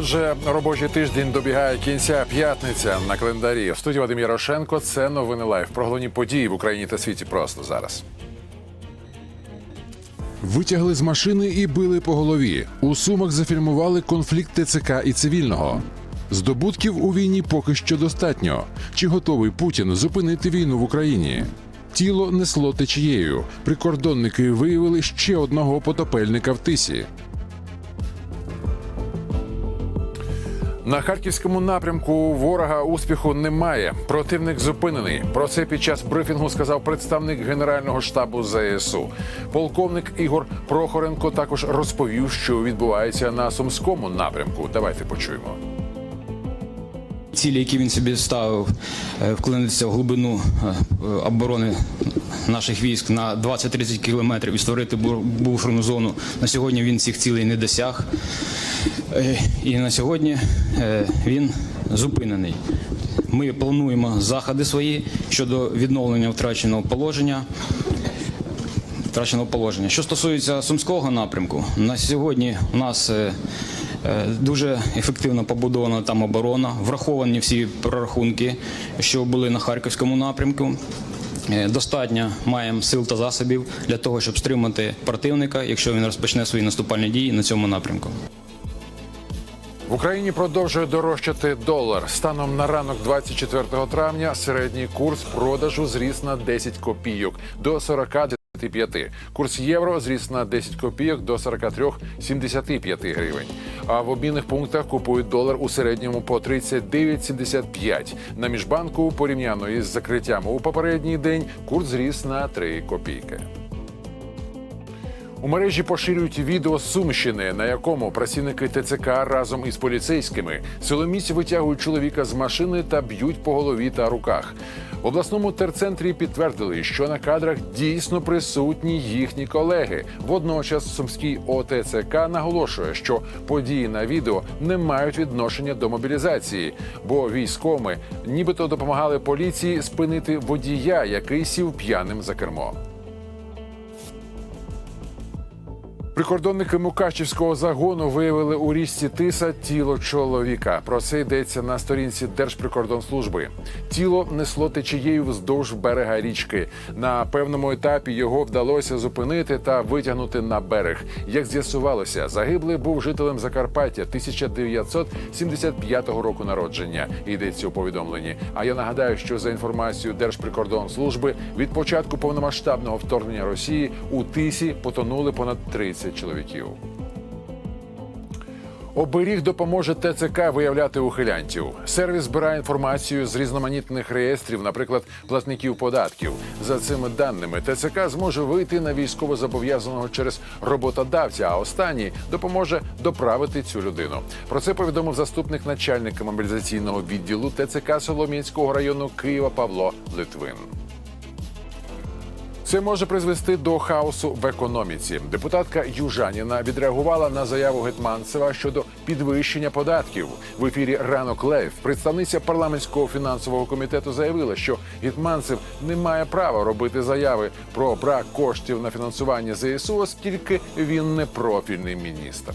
Отже, робочий тиждень добігає кінця п'ятниця на календарі. В студії Вадим Ярошенко. Це новини лайф. Про головні події в Україні та світі просто зараз. Витягли з машини і били по голові. У сумах зафільмували конфлікт ТЦК і цивільного. Здобутків у війні поки що достатньо. Чи готовий Путін зупинити війну в Україні? Тіло несло течією. Прикордонники виявили ще одного потопельника в тисі. На харківському напрямку ворога успіху немає. Противник зупинений. Про це під час брифінгу сказав представник Генерального штабу ЗСУ. Полковник Ігор Прохоренко також розповів, що відбувається на сумському напрямку. Давайте почуємо. Цілі, які він собі ставив, е, вклинитися в глибину е, оборони наших військ на 20-30 кілометрів і створити буферну зону. На сьогодні він цих цілей не досяг. Е, І на сьогодні він зупинений. Ми плануємо заходи свої щодо відновлення втраченого положення втраченого положення. Що стосується сумського напрямку, на сьогодні у нас дуже ефективно побудована там оборона, враховані всі прорахунки, що були на харківському напрямку. Е, Достатньо маємо сил та засобів для того, щоб стримати противника, якщо він розпочне свої наступальні дії на цьому напрямку. В Україні продовжує дорожчати долар. Станом на ранок 24 травня середній курс продажу зріс на 10 копійок до 45. Курс євро зріс на 10 копійок до 43,75 гривень. А в обмінних пунктах купують долар у середньому по 39,75. На міжбанку порівняно із закриттям у попередній день курс зріс на 3 копійки. У мережі поширюють відео з Сумщини, на якому працівники ТЦК разом із поліцейськими силоміць витягують чоловіка з машини та б'ють по голові та руках. В обласному терцентрі підтвердили, що на кадрах дійсно присутні їхні колеги. Водночас сумський ОТЦК наголошує, що події на відео не мають відношення до мобілізації, бо військоми нібито допомагали поліції спинити водія, який сів п'яним за кермо. Прикордонники Мукачівського загону виявили у річці Тиса тіло чоловіка. Про це йдеться на сторінці Держприкордонслужби. Тіло несло течією вздовж берега річки. На певному етапі його вдалося зупинити та витягнути на берег. Як з'ясувалося, загиблий був жителем Закарпаття 1975 року народження. Йдеться у повідомленні. А я нагадаю, що за інформацією Держприкордонслужби від початку повномасштабного вторгнення Росії у Тисі потонули понад 30 чоловіків. Оберіг допоможе ТЦК виявляти ухилянтів. Сервіс збирає інформацію з різноманітних реєстрів, наприклад, платників податків. За цими даними ТЦК зможе вийти на військовозобов'язаного через роботодавця, а останній допоможе доправити цю людину. Про це повідомив заступник начальника мобілізаційного відділу ТЦК Солом'янського району Києва Павло Литвин. Це може призвести до хаосу в економіці. Депутатка Южаніна відреагувала на заяву Гетманцева щодо підвищення податків. В ефірі ранок лайв представниця парламентського фінансового комітету заявила, що Гетманцев не має права робити заяви про брак коштів на фінансування ЗСУ, оскільки він не профільний міністр.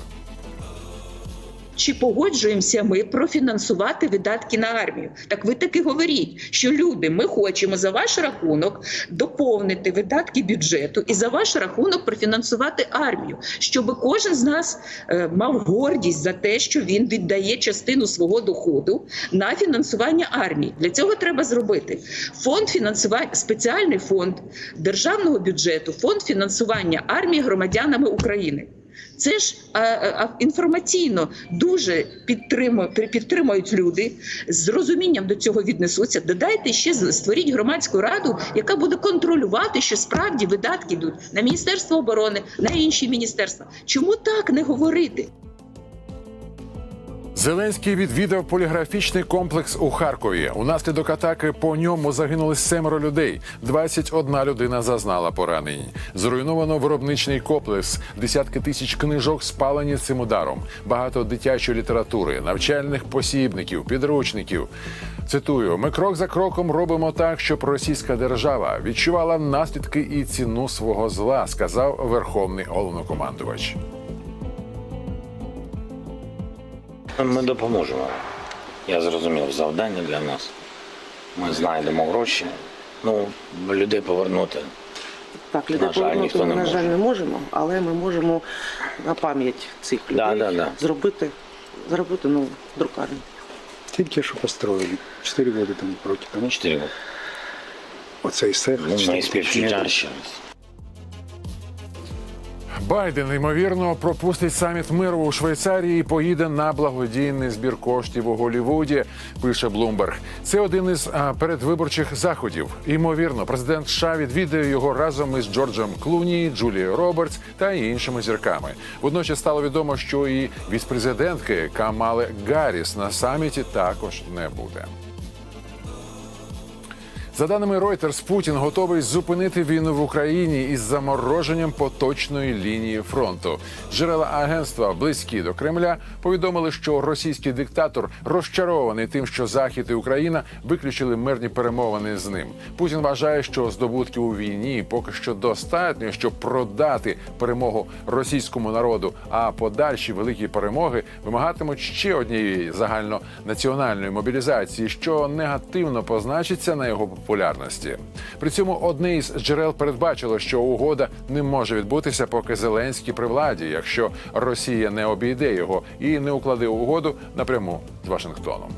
Чи погоджуємося ми профінансувати видатки на армію? Так ви таки говоріть, що люди, ми хочемо за ваш рахунок доповнити видатки бюджету і за ваш рахунок профінансувати армію, щоб кожен з нас е, мав гордість за те, що він віддає частину свого доходу на фінансування армії. Для цього треба зробити фонд фінансування, спеціальний фонд державного бюджету, фонд фінансування армії громадянами України. Це ж а, а, інформаційно дуже підтримують, підтримують люди, з розумінням до цього віднесуться. Додайте ще створіть громадську раду, яка буде контролювати, що справді видатки йдуть на міністерство оборони, на інші міністерства. Чому так не говорити? Зеленський відвідав поліграфічний комплекс у Харкові. Унаслідок атаки по ньому загинули семеро людей. 21 людина зазнала поранень. Зруйновано виробничний комплекс. Десятки тисяч книжок спалені цим ударом. Багато дитячої літератури, навчальних посібників, підручників. Цитую: ми крок за кроком робимо так, щоб російська держава відчувала наслідки і ціну свого зла, сказав верховний головнокомандувач. Ми допоможемо. Я зрозумів завдання для нас. Ми знайдемо гроші. Ну, людей повернути. Так, людей На жаль, повернути ніхто ми, не на жаль, може. не можемо, але ми можемо на пам'ять цих людей Да, да, да. зробити, зробити нову друкарню. Тільки що построили. Чотири роки тому роки тому. Чотири роки. Оцей цех. Ну, мої співчуття ще раз. Байден ймовірно пропустить саміт миру у Швейцарії і поїде на благодійний збір коштів у Голлівуді. Пише Блумберг. Це один із передвиборчих заходів. Ймовірно, президент США відвідає його разом із Джорджем Клуні, Джулією Робертс та іншими зірками. Водночас стало відомо, що і віцпрезидентки Камали Гарріс на саміті також не буде. За даними Reuters, Путін готовий зупинити війну в Україні із замороженням поточної лінії фронту. Джерела агентства, близькі до Кремля, повідомили, що російський диктатор розчарований тим, що Захід і Україна виключили мирні перемовини з ним. Путін вважає, що здобутки у війні поки що достатньо, щоб продати перемогу російському народу. А подальші великі перемоги вимагатимуть ще однієї загальнонаціональної мобілізації, що негативно позначиться на його популярності. При цьому одне із джерел передбачило, що угода не може відбутися, поки Зеленський при владі, якщо Росія не обійде його і не укладе угоду напряму з Вашингтоном.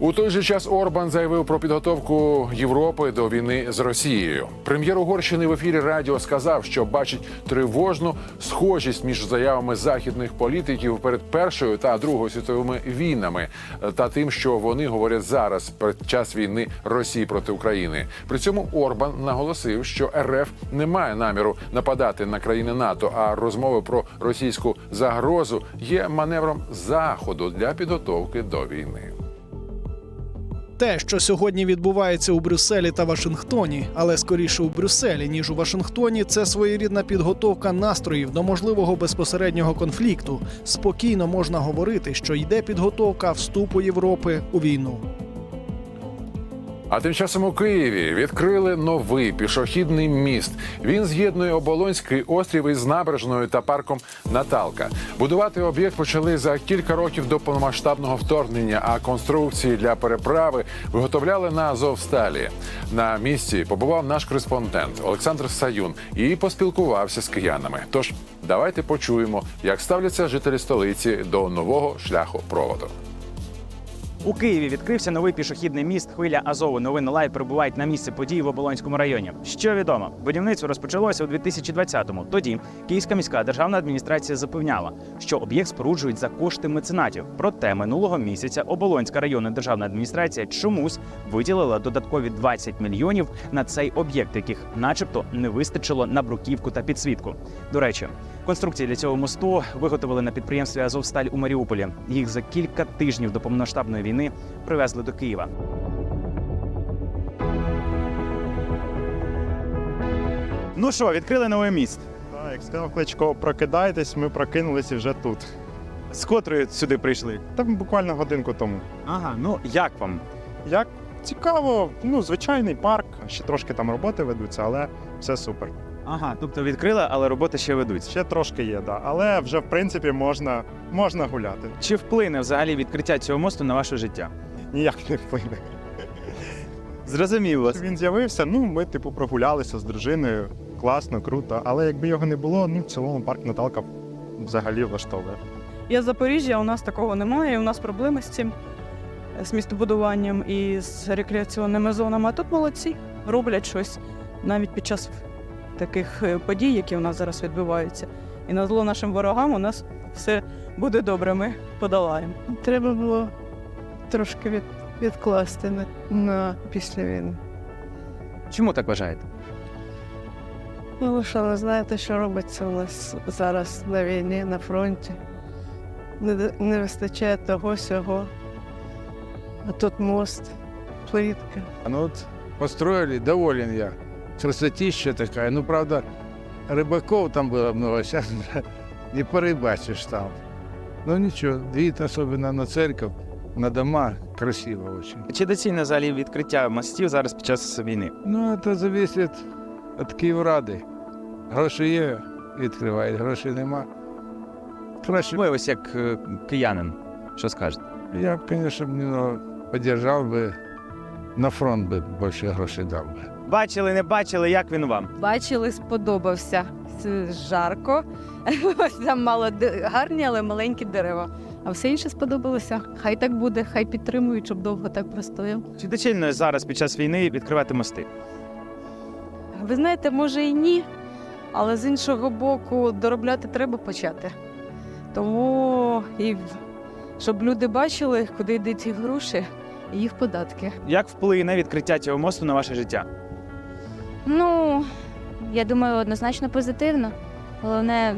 У той же час Орбан заявив про підготовку Європи до війни з Росією. Прем'єр Угорщини в ефірі радіо сказав, що бачить тривожну схожість між заявами західних політиків перед першою та другою світовими війнами та тим, що вони говорять зараз під час війни Росії проти України. При цьому Орбан наголосив, що РФ не має наміру нападати на країни НАТО, а розмови про російську загрозу є маневром заходу для підготовки до війни. Те, що сьогодні відбувається у Брюсселі та Вашингтоні, але скоріше у Брюсселі ніж у Вашингтоні, це своєрідна підготовка настроїв до можливого безпосереднього конфлікту. Спокійно можна говорити, що йде підготовка вступу Європи у війну. А тим часом у Києві відкрили новий пішохідний міст. Він з'єднує Оболонський острів із набережною та парком Наталка. Будувати об'єкт почали за кілька років до повномасштабного вторгнення. А конструкції для переправи виготовляли на Азовсталі. На місці побував наш кореспондент Олександр Саюн і поспілкувався з киянами. Тож давайте почуємо, як ставляться жителі столиці до нового шляху проводу. У Києві відкрився новий пішохідний міст. Хвиля Азову. Новини лайв прибувають на місце події в Оболонському районі. Що відомо, будівництво розпочалося у 2020-му. Тоді Київська міська державна адміністрація запевняла, що об'єкт споруджують за кошти меценатів. Проте минулого місяця Оболонська районна державна адміністрація чомусь виділила додаткові 20 мільйонів на цей об'єкт, яких, начебто, не вистачило на бруківку та підсвітку. До речі, конструкції для цього мосту виготовили на підприємстві Азовсталь у Маріуполі. Їх за кілька тижнів до повномасштабної війни привезли до Києва. Ну що, відкрили новий міст. Так, як сказав Кличко, прокидайтесь, ми прокинулися вже тут. З котрої сюди прийшли? Там буквально годинку тому. Ага, ну як вам? Як цікаво, ну, звичайний парк, ще трошки там роботи ведуться, але все супер. Ага, тобто відкрили, але роботи ще ведуться. Ще трошки є, да. але вже в принципі можна, можна гуляти. Чи вплине взагалі відкриття цього мосту на ваше життя? Ніяк не вплине. Зрозуміло. Він з'явився, ну ми типу прогулялися з дружиною. Класно, круто. Але якби його не було, ну в цілому парк Наталка взагалі влаштовує. Я з Запоріжжя, у нас такого немає. У нас проблеми з цим з містобудуванням і з рекреаційними зонами. А тут молодці роблять щось навіть під час таких е, подій, які у нас зараз відбуваються. І на зло нашим ворогам у нас все буде добре. Ми подолаємо. Треба було трошки від, відкласти на, на після війни. Чому так вважаєте? Ну, що, ви знаєте, що робиться у нас зараз на війні, на фронті. Не, не вистачає того сього. А тут мост, плитка. Ну вот построили, доволен я Красотища такая. Ну, правда, рыбаков там было много, сейчас не порыбачишь там. Ну ничего, вид особенно на церковь, на дома, красиво очень. Чи доцільне взагалі відкриття мостів зараз під час війни? Ну, это зависит от Київради. Гроші є, відкривають, грошей нема. Краще Ви ось як е, киянин, що скажете? я б, звісно, ну, підтримав би на фронт би більше грошей дав би. Бачили, не бачили, як він вам? Бачили, сподобався. Це Жарко. Там мало гарні, але маленькі дерева. А все інше сподобалося. Хай так буде, хай підтримують, щоб довго так простояв. Чи доцільно зараз під час війни відкривати мости? Ви знаєте, може і ні, але з іншого боку, доробляти треба почати. Тому і щоб люди бачили, куди йдуть ці гроші і їх податки. Як вплине відкриття цього мосту на ваше життя? Ну, я думаю, однозначно позитивно. Головне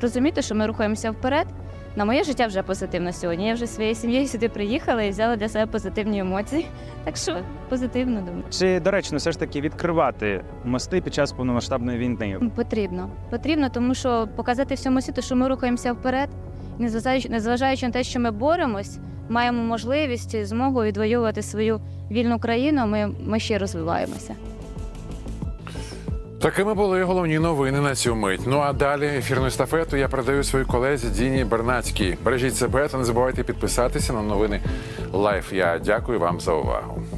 розуміти, що ми рухаємося вперед. На моє життя вже позитивно сьогодні. Я вже зі своєю сім'єю сюди приїхала і взяла для себе позитивні емоції. Так що позитивно думаю. Чи доречно все ж таки відкривати мости під час повномасштабної війни? Потрібно. Потрібно, тому що показати всьому світу, що ми рухаємося вперед, незважаючи, незважаючи на те, що ми боремось, маємо можливість і змогу відвоювати свою вільну країну. Ми, ми ще розвиваємося. Такими були головні новини на цю мить. Ну а далі ефірну естафету я передаю своїй колезі Діні Бернацькій. Бережіть себе та не забувайте підписатися на новини Лайф. Я дякую вам за увагу.